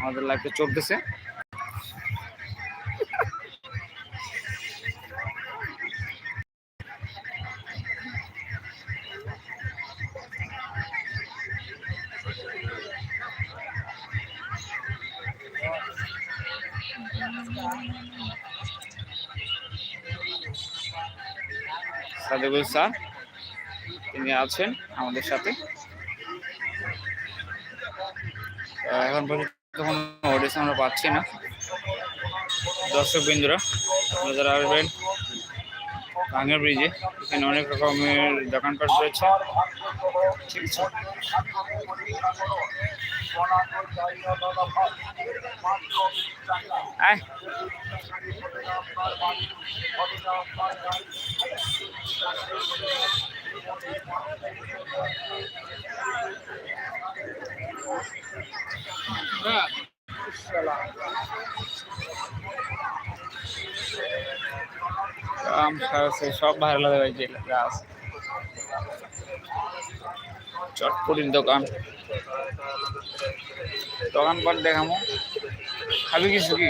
আমাদের লাইফে চলতেছে সাদেকুল স্যার তিনি আছেন আমাদের সাথে। এখন পর্যন্ত কোনো অডিশন আমরা পাচ্ছি না। দর্শক বিন্দুরা আপনারা যারা আসবেন, ভাঙা ব্রিজে এখানে অনেক রকমের দোকানপাট রয়েছে। ঠিক আছে। আয়। খাওয়াছে সব ভালো যে গাছ। চটপটির দোকান। দোকানপাট দেখামো। খাবি কিছু কি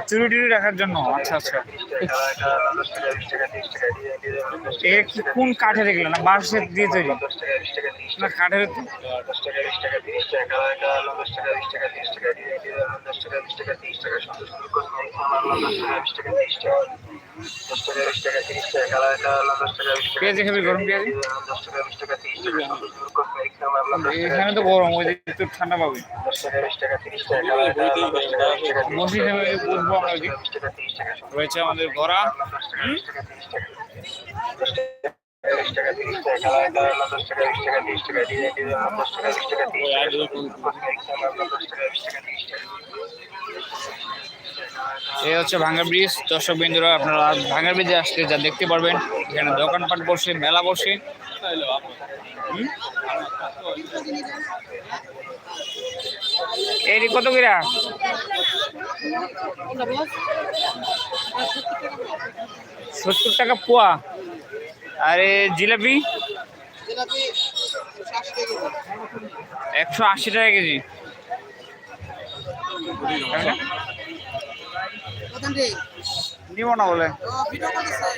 চুরি টুরি রাখার জন্য? আচ্ছা আচ্ছা। এটা কি কোন কাঠের এগুলো? না বাঁশের দিয়ে তৈরি? না, কাঠের? পেঁয়াজি খাবি, গরম পেঁয়াজি? এখানে তো গরম, ওই তো ঠান্ডা পাবি। ওইদিকে রয়েছে আমাদের হুম? এই হচ্ছে ভাঙ্গা ব্রিজ। দর্শক বিন্দুরা আপনারা ভাঙ্গা ব্রিজে আসলে যা দেখতে পারবেন, এখানে দোকানপাট বসে, মেলা বসে। এই কত কিরা সত্তর টাকা পোয়া। আর জিলাপি? একশো আশি টাকা কেজি। নিব না বলে কি খাবে? আচার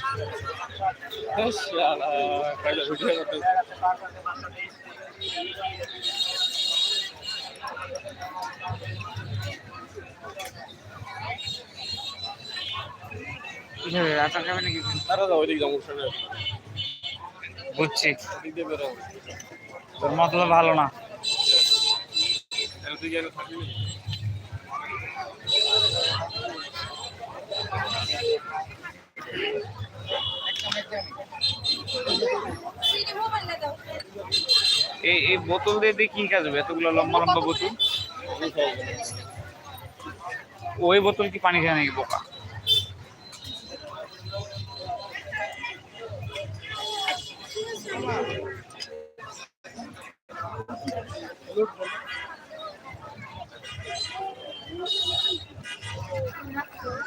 খাবে নাকি বুঝছি। তোর মতলব ভালো না এই এই বোতল দিয়ে দিয়ে কি কাজ হবে? এতগুলো লম্বা লম্বা বোতল? ওই বোতল কি পানি খায় নাকি বোকা?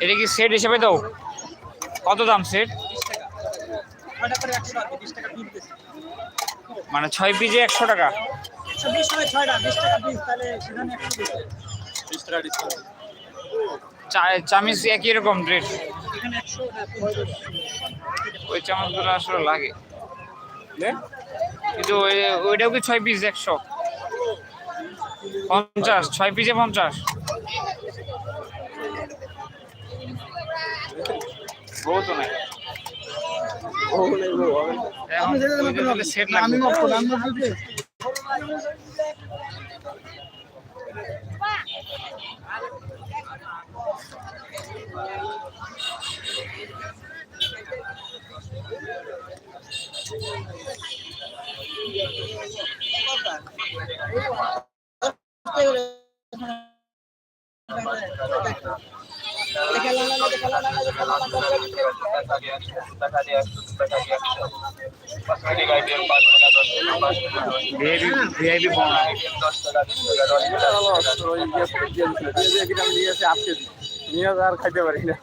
এটা কি সেট হিসেবে দাও? কত দাম সেট মানে ছয় পিজে একশো টাকা? চা- চামিচ একই রকম রেট ওই চামচগুলো আসলে লাগে। কিন্তু ওই- ওইটাও কি ছয় পিস একশো? পঞ্চাশ ছয় পিসে পঞ্চাশ? বউ তো নাই। এখন ওই নিয়ে আর খাইতে পারি না।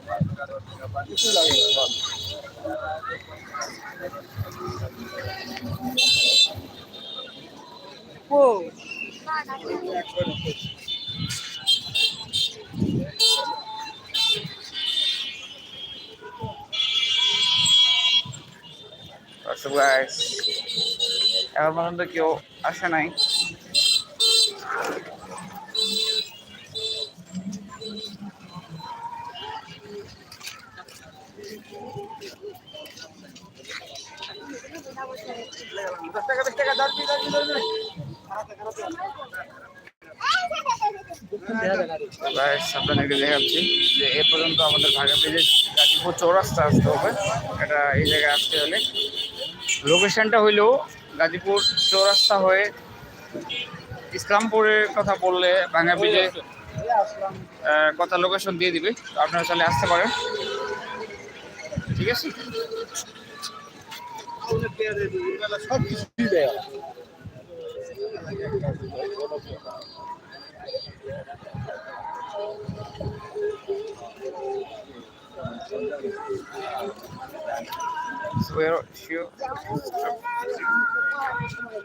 Guys, এখন পর্যন্ত কেউ আসে নাই। Guys, আপনাদেরকে দেখাচ্ছি যে এ পর্যন্ত আমাদের ভাগা ব্রিজের গাজীপুর চৌরাস্তা আসতে হবে। এটা এই জায়গায় আসতে হলে। লোকেশনটা হইল গাজীপুর চৌরাস্তা হয়ে ইসলামপুরের কথা বললে ভাঙা ব্রিজে কথা লোকেশন দিয়ে দিবে। আপনারা চাইলে আসতে পারেন। ঠিক আছে? সব কিছুই Square shoe.